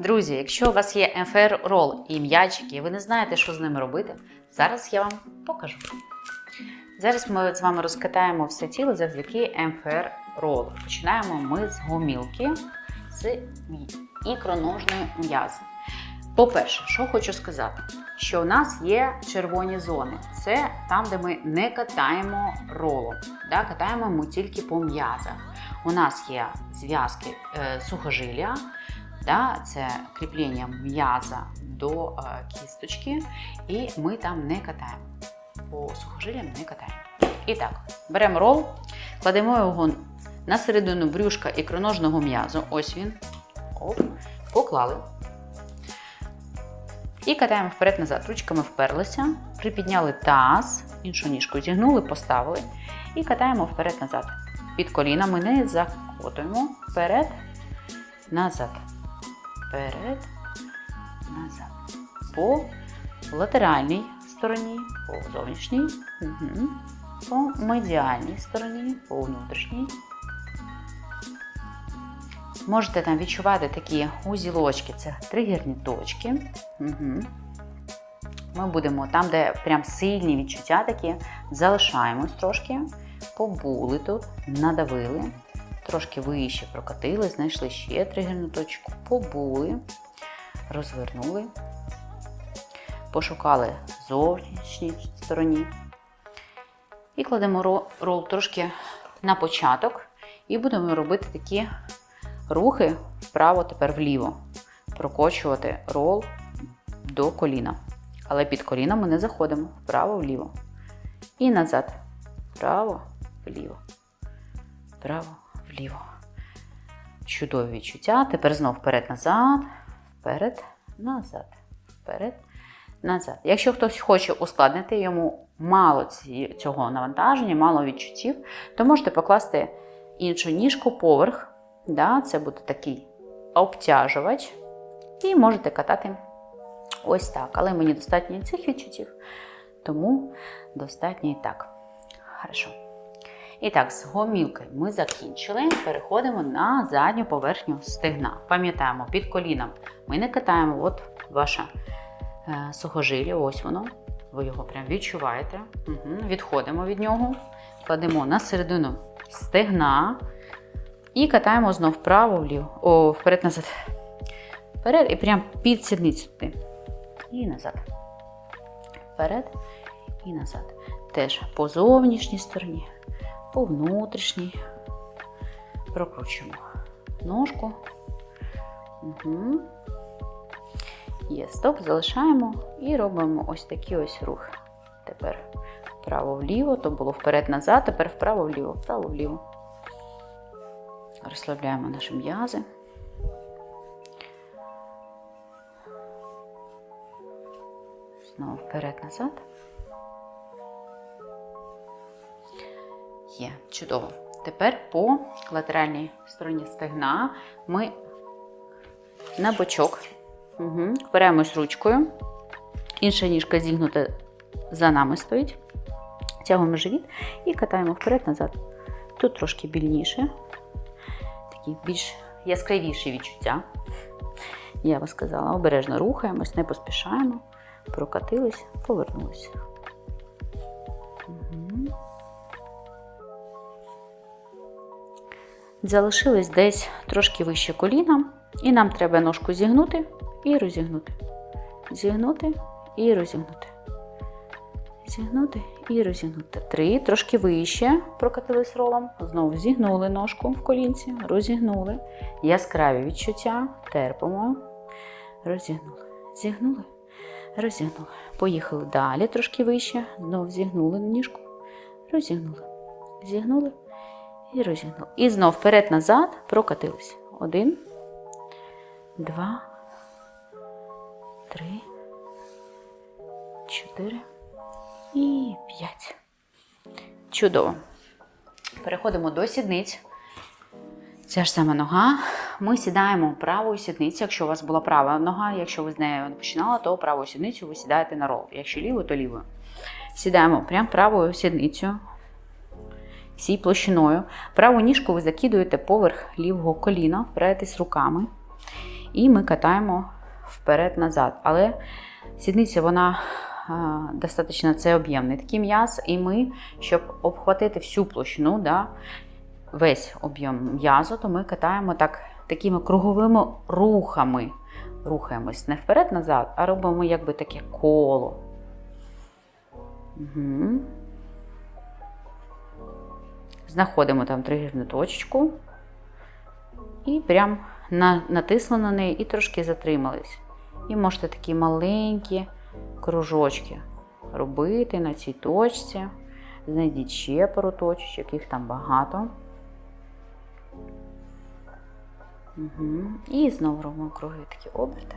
Друзі, якщо у вас є МФР рол і м'ячики, і ви не знаєте, що з ними робити, зараз я вам покажу. Зараз ми з вами розкатаємо все тіло завдяки МФР ролу. Починаємо ми з гомілки з ікроножної м'язи. По-перше, що хочу сказати, що у нас є червоні зони. Це там, де ми не катаємо ролом. Да? Катаємо ми тільки по м'язах. У нас є зв'язки е, сухожилля, да? це кріплення м'яза до е, кісточки, і ми там не катаємо. По сухожилям не катаємо. І так, беремо рол, кладемо його на середину брюшка ікроножного м'язу. Ось він. Оп, поклали. І катаємо вперед-назад. Ручками вперлися, припідняли таз, іншу ніжку зігнули, поставили. І катаємо вперед-назад. Під колінами не закотуємо. Вперед, назад. Вперед, назад. По латеральній стороні, по зовнішній, угу. по медіальній стороні, по внутрішній. Можете там відчувати такі узілочки, це тригерні точки. Угу. Ми будемо там, де прям сильні відчуття такі, залишаємось трошки, побули тут, надавили, трошки вище прокатили, знайшли ще тригерну точку, побули, розвернули, пошукали зовнішній стороні. І кладемо рол, трошки на початок і будемо робити такі рухи вправо, тепер вліво. Прокочувати рол до коліна. Але під коліна ми не заходимо вправо-вліво. І назад. Вправо, вліво. Вправо, вліво. Чудові відчуття. Тепер знов вперед-назад, вперед, назад, вперед, назад. Якщо хтось хоче ускладнити йому мало цього навантаження, мало відчуттів, то можете покласти іншу ніжку поверх. Да, це буде такий обтяжувач. І можете катати ось так. Але мені достатньо цих відчуттів, тому достатньо і так. Хорошо. І так, з гомілки ми закінчили. Переходимо на задню поверхню стегна. Пам'ятаємо, під коліном ми не катаємо, от ваше е, сухожилля, ось воно. Ви його прям відчуваєте. Угу. Відходимо від нього, кладемо на середину стегна. І катаємо знов вправо, вліво, о, вперед назад. Вперед і прям під сідницю туди. І назад. Вперед і назад. Теж по зовнішній стороні, по внутрішній. Прокручуємо ножку. Угу. Є, стоп, залишаємо і робимо ось такі ось рухи. Тепер вправо-вліво, то було вперед-назад, тепер вправо-вліво, вправо-вліво. Розслабляємо наші м'язи. Знову вперед-назад. Є, чудово. Тепер по латеральній стороні стегна ми на бочок угу. впираємось ручкою. Інша ніжка зігнута за нами стоїть. Тягуємо живіт і катаємо вперед-назад. Тут трошки більніше такі більш яскравіші відчуття. Я би сказала, обережно рухаємось, не поспішаємо, прокатились, повернулися. Залишились десь трошки вище коліна, і нам треба ножку зігнути і розігнути. Зігнути і розігнути. Зігнути і розігнути. Три, трошки вище прокатились ролом. Знову зігнули ножку в колінці, розігнули. Яскраві відчуття. Терпимо. Розігнули. Зігнули, розігнули. Поїхали далі, трошки вище. Знову зігнули ніжку. Розігнули. Зігнули і розігнули. І знов вперед-назад прокатились. Один, два, три, чотири і 5. Чудово. Переходимо до сідниць. Ця ж сама нога. Ми сідаємо правою сідницю. Якщо у вас була права нога, якщо ви з нею не починали, то правою сідницю ви сідаєте на рол. Якщо лівою, то лівою. Сідаємо прямо правою сідницю. Всій площиною. Праву ніжку ви закидуєте поверх лівого коліна, впираєтесь руками. І ми катаємо вперед-назад. Але сідниця, вона а, достатньо це об'ємний такий м'яз, і ми, щоб обхватити всю площину, да, весь об'єм м'язу, то ми катаємо так, такими круговими рухами. Рухаємось не вперед-назад, а робимо якби таке коло. Угу. Знаходимо там тригерну точечку і прям на, натисли на неї і трошки затримались. І можете такі маленькі кружочки робити на цій точці. Знайдіть ще пару точечок, їх там багато. Угу. І знову робимо кругові такі оберти.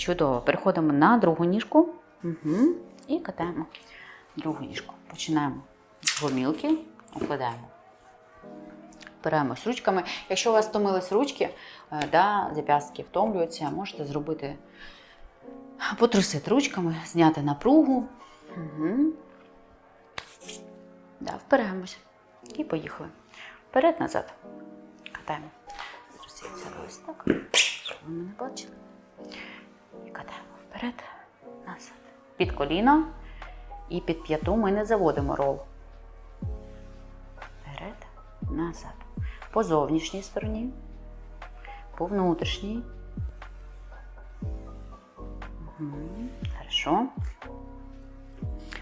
Чудово. Переходимо на другу ніжку угу. і катаємо другу ніжку. Починаємо з гомілки, укладаємо. Опираємось ручками. Якщо у вас втомились ручки, е, да, зап'ястки втомлюються, можете зробити потрусити ручками, зняти напругу. Угу. Да, впираємося. І поїхали. Вперед-назад. Катаємо. Зараз я зараз ось так. Щоб ви мене бачили. Катаємо вперед, назад. Під коліно і під п'яту ми не заводимо рол. Вперед, назад. По зовнішній стороні, по внутрішній. Хорошо.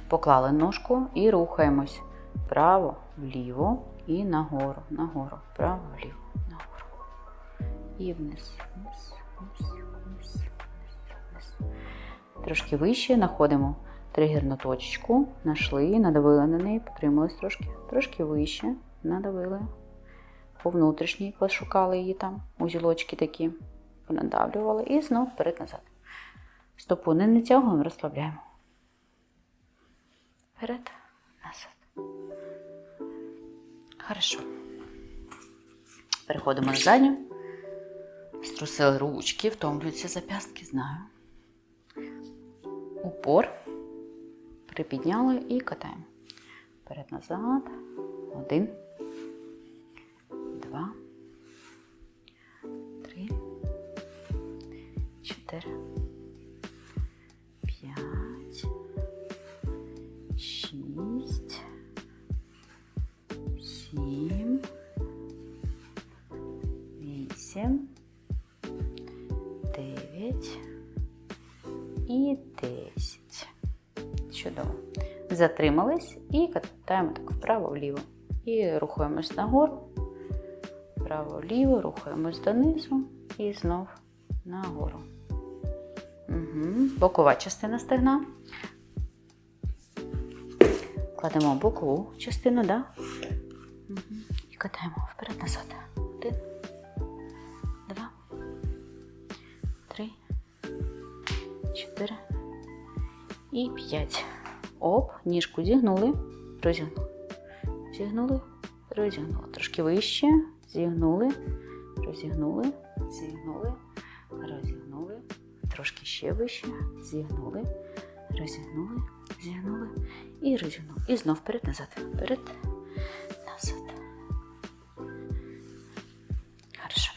Поклали ножку і рухаємось вправо, вліво і нагору, нагору, вправо, вліво, нагору. І вниз, вниз, вниз. Трошки вище знаходимо тригерну точечку, знайшли, надавили на неї, потримались трошки, трошки вище, надавили. По внутрішній пошукали її там, узілочки такі, понадавлювали і знов вперед-назад. Стопу не натягуємо, розслабляємо. Вперед, назад. Хорошо. Переходимо на задню. Струсили ручки, втомлюються зап'ястки, знаю. Упор. Припідняли і катаємо. Вперед-назад. Один. Два. Три. Чотири. Затримались і катаємо так вправо-вліво. І рухаємось нагору. Вправо-вліво, рухаємось донизу і знов нагору. Угу. Бокова частина стегна. Кладемо бокову частину, да? Угу. І катаємо вперед-назад. Один, два, три, чотири і п'ять. Оп, ніжку зігнули, розігнули. Зігнули, розігнули. Трошки вище, зігнули, розігнули, зігнули, розігнули. Трошки ще вище, зігнули, розігнули, зігнули і розігнули. І знов вперед, назад. Вперед, назад. Хорошо.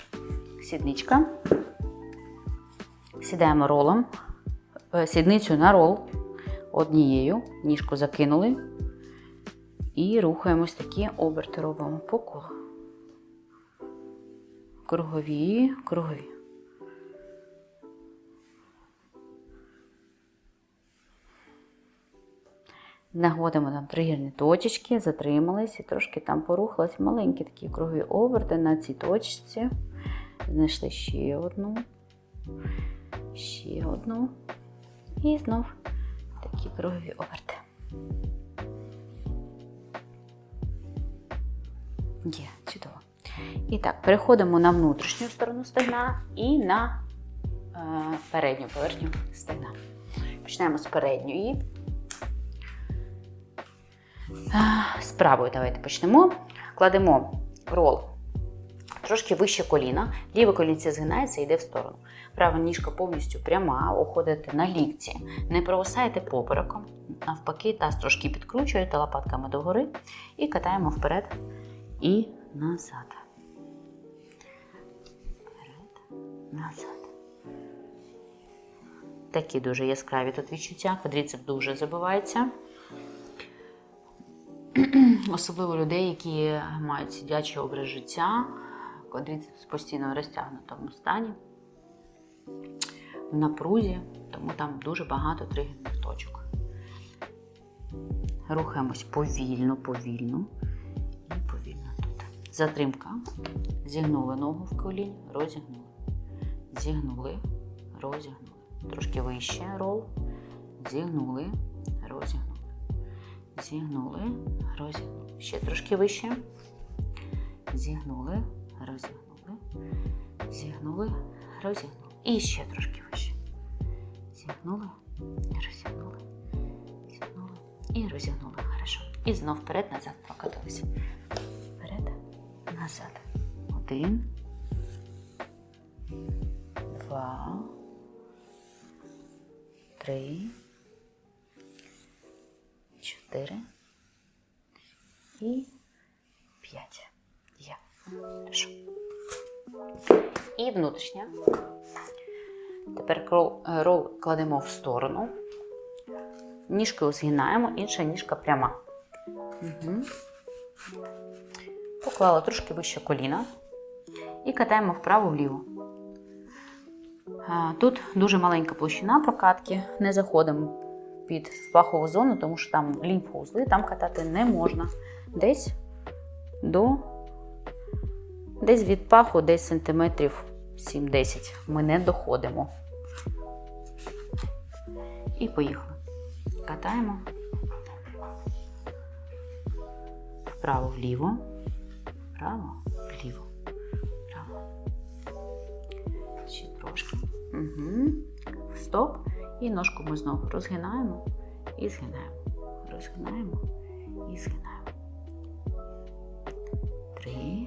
Сідничка. Сідаємо ролом. Е, Сідницю на рол однією. Ніжку закинули. І рухаємось такі оберти робимо по колу. Кругові, кругові. Нагодимо там тригерні точечки, затримались і трошки там порухались. Маленькі такі кругові оберти на цій точці. Знайшли ще одну, ще одну. І знов такі кругові оберти. Є, чудово. І так, переходимо на внутрішню сторону стегна і на е, передню поверхню стегна. Почнемо з передньої. Е, З правої давайте почнемо. Кладемо рол трошки вище коліна, ліве колінце згинається і йде в сторону. Права ніжка повністю пряма, уходите на лікті, не провисаєте попереком. Навпаки, таз трошки підкручуєте лопатками догори і катаємо вперед і назад. Вперед, назад. Такі дуже яскраві тут відчуття. Квадріцеп дуже забивається. Особливо людей, які мають сидячий образ життя, квадріцепс постійно в розтягнутому стані, в напрузі, тому там дуже багато тригерних точок. Рухаємось повільно, повільно і повільно тут. Затримка. Зігнули ногу в колінь, розігнули. Зігнули, розігнули. Трошки вище рол. Зігнули, розігнули. Зігнули, розігнули. Ще трошки вище. Зігнули, розігнули. Зігнули, розігнули. І ще трошки вище. Зігнули, розігнули. Зігнули і розігнули. Хорошо. І знов вперед, назад прокатилися. Вперед, назад. Один. Два. Три. Чотири. І п'ять. Є. Хорошо. І внутрішня. Тепер е, рол кладемо в сторону. Ніжкою згинаємо, інша ніжка пряма. Угу. Поклала трошки вище коліна. І катаємо вправо-вліво. Тут дуже маленька площина прокатки, не заходимо під пахову зону, тому що там лімфоузли, там катати не можна. Десь до десь від паху, десь сантиметрів 7-10. Ми не доходимо. І поїхали. Катаємо вправо-вліво, вправо-вліво, вправо. Ще трошки. Угу. Стоп. І ножку ми знову розгинаємо і згинаємо. Розгинаємо і згинаємо. Три,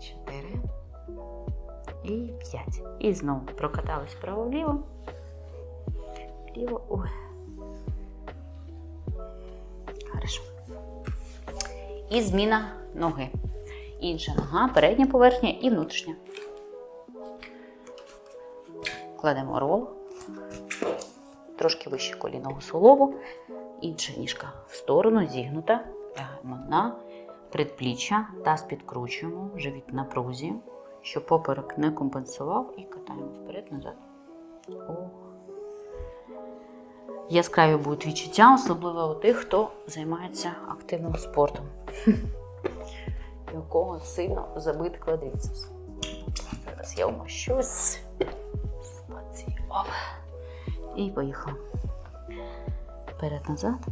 чотири і п'ять. І знову прокатались вправо-вліво. Вліво. Ой. Хорошо. І зміна ноги. Інша нога, передня поверхня і внутрішня. Кладемо рол, трошки вище коліного суглобу, інша ніжка в сторону, зігнута, лягаємо на предпліччя, таз підкручуємо, живіт на прузі, щоб поперек не компенсував і катаємо вперед-назад. Яскраві будуть відчуття, особливо у тих, хто займається активним спортом, і у кого сильно забит квадріцепс. Зараз я вмощусь. Оп. І поїхав. Вперед-назад.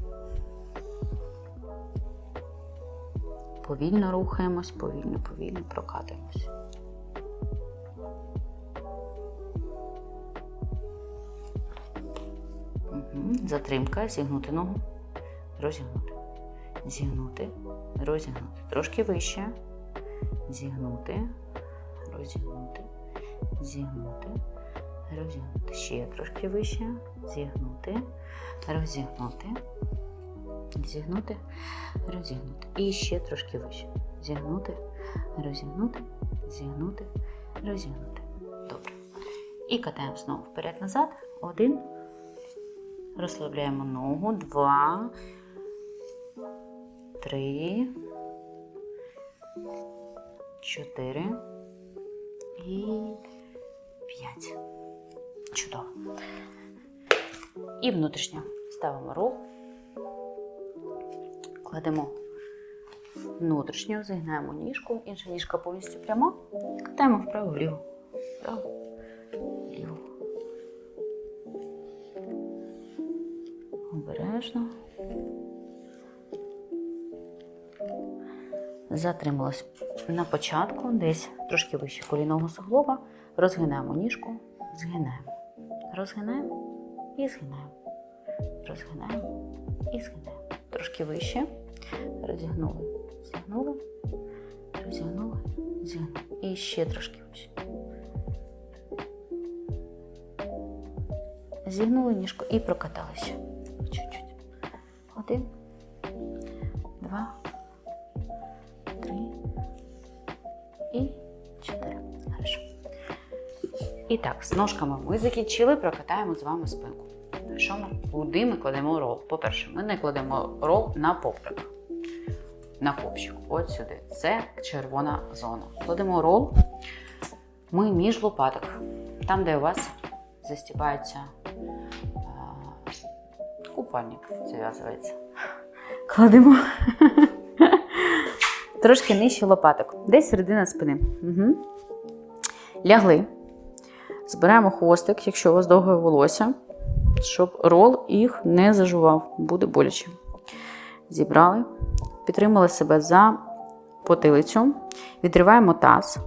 Повільно рухаємось, повільно, повільно прокатуємось. Затримка, зігнути ногу, розігнути. Зігнути, розігнути. Трошки вище. Зігнути, розігнути, зігнути розігнути. Ще трошки вище, зігнути, розігнути, зігнути, розігнути. І ще трошки вище. Зігнути, розігнути, зігнути, розігнути. Добре. І катаємо знову вперед-назад. Один. Розслабляємо ногу. Два. Три. Чотири. І п'ять. Чудово. І внутрішньо ставимо рол, кладемо внутрішньо, зігнаємо ніжку, інша ніжка повністю пряма, катаємо вправо-вліво. Обережно. Затрималась на початку, десь трошки вище коліного суглоба, розгинаємо ніжку, згинаємо. Розгинаємо і згинаємо. Розгинаємо і згинаємо. Трошки вище. Розігнули. Зігнули. Розігнули. Зігнули. І ще трошки вище. зігнули ніжку і прокаталися. Один, два, три і чотири. Хорошо. І так, з ножками ми закінчили, прокатаємо з вами спинку. Що ми? Куди ми кладемо рол? По-перше, ми не кладемо рол на поперек. На копчик. От сюди. Це червона зона. Кладемо рол ми між лопаток. Там, де у вас застібається купальник, зав'язується. Кладемо трошки нижче лопаток. Десь середина спини. Угу. Лягли. Збираємо хвостик, якщо у вас довге волосся, щоб рол їх не зажував, буде боляче. Зібрали, підтримали себе за потилицю, відриваємо таз,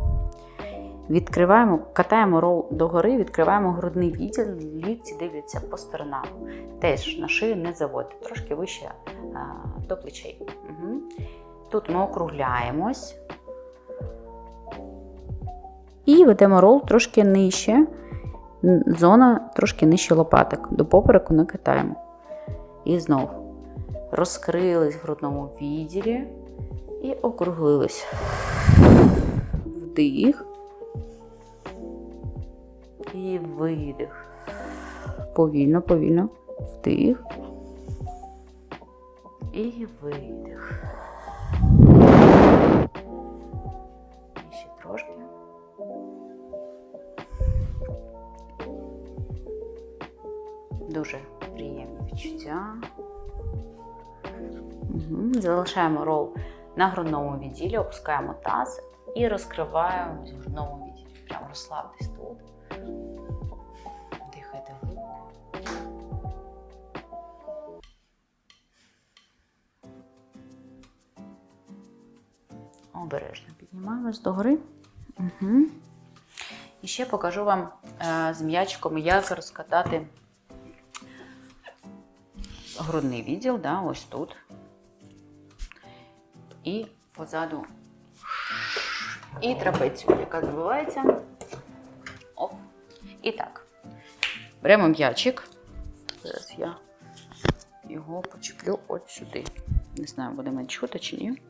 відкриваємо, катаємо рол догори, відкриваємо грудний відділ, лікті дивляться по сторонам. Теж на шию не заводьте, трошки вище до плечей. Угу. Тут ми округляємось. І ведемо рол трошки нижче, зона трошки нижче лопаток. До попереку не катаємо. І знов розкрились в грудному відділі і округлились. Вдих. І видих. Повільно, повільно. Вдих. І видих. І ще трошки. Дуже приємні відчуття. Угу. Залишаємо рол на грудному відділі, опускаємо таз і розкриваємось в грудному відділі. Прямо розслабтесь тут. Обережно піднімаємось догори. Угу. І ще покажу вам е, з м'ячиком, як розкатати грудний відділ, да, ось тут. І позаду. І трапецію, яка збивається. Оп. І так. Беремо м'ячик. Зараз я його почеплю от сюди. Не знаю, буде мене чути чи ні.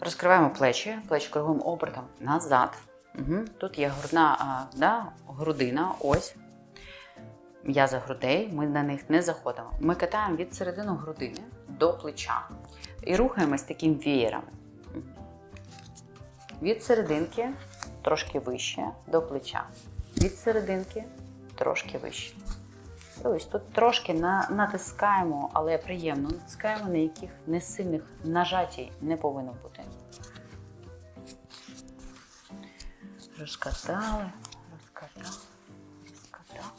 Розкриваємо плечі, плечі круговим обертом назад. Угу. Тут є грудна а, да, грудина, ось. М'язи грудей, ми на них не заходимо. Ми катаємо від середини грудини до плеча. І рухаємось таким веєром. Від серединки трошки вище до плеча. Від серединки трошки вище. І ось тут трошки на, натискаємо, але приємно натискаємо, на яких не сильних нажатій не повинно бути. Розкатали, розкатали, розкатали.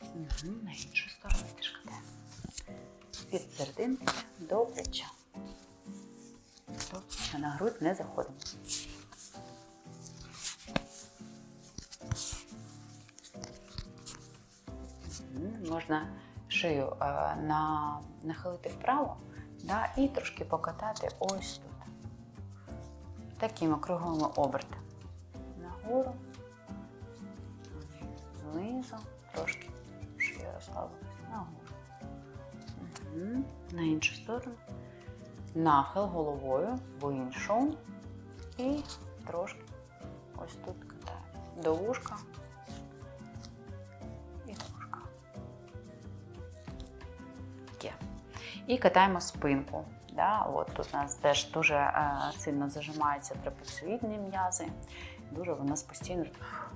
Угу, на іншу сторону теж катаємо. Від серединки до плеча. До плеча на грудь не заходимо. Можна шию е, на, нахилити вправо да, і трошки покатати ось тут. Такими круговими обертами. Нагору, знизу, трошки шия розслабилась, нагору. Мгм, На іншу сторону. Нахил головою в іншу. І трошки ось тут катаємо. До вушка. І до вушка. Є. І катаємо спинку. Да? От тут у нас теж дуже е, сильно зажимаються трапеціоїдні м'язи. Дуже в нас постійно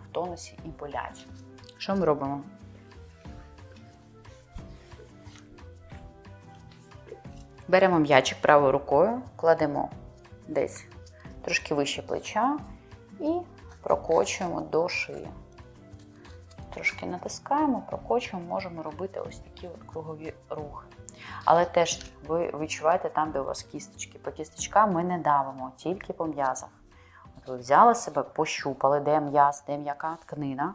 в тонусі і болять. Що ми робимо? Беремо м'ячик правою рукою, кладемо десь трошки вище плеча і прокочуємо до шиї. Трошки натискаємо, прокочуємо, можемо робити ось такі от кругові рухи. Але теж ви відчуваєте там, де у вас кісточки. По кісточкам ми не давимо, тільки по м'язах. От взяли себе, пощупали, де м'яз, де м'яка тканина,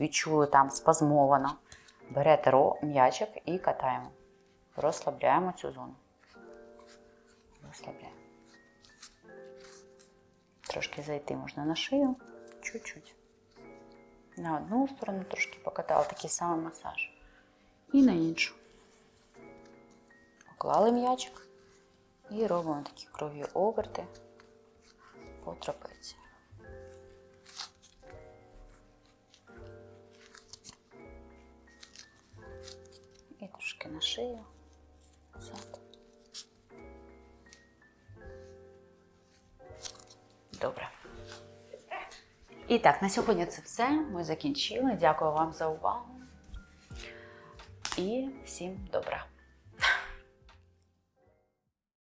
відчули там спазмовано. Берете ро, м'ячик і катаємо. Розслабляємо цю зону. Розслабляємо. Трошки зайти можна на шию, чуть-чуть. На одну сторону трошки покатала, такий самий масаж. І на іншу. Поклали м'ячик і робимо такі крові оберти по. І трошки на шию. Зад. Добре. І так, на сьогодні це все. Ми закінчили. Дякую вам за увагу. І всім добра.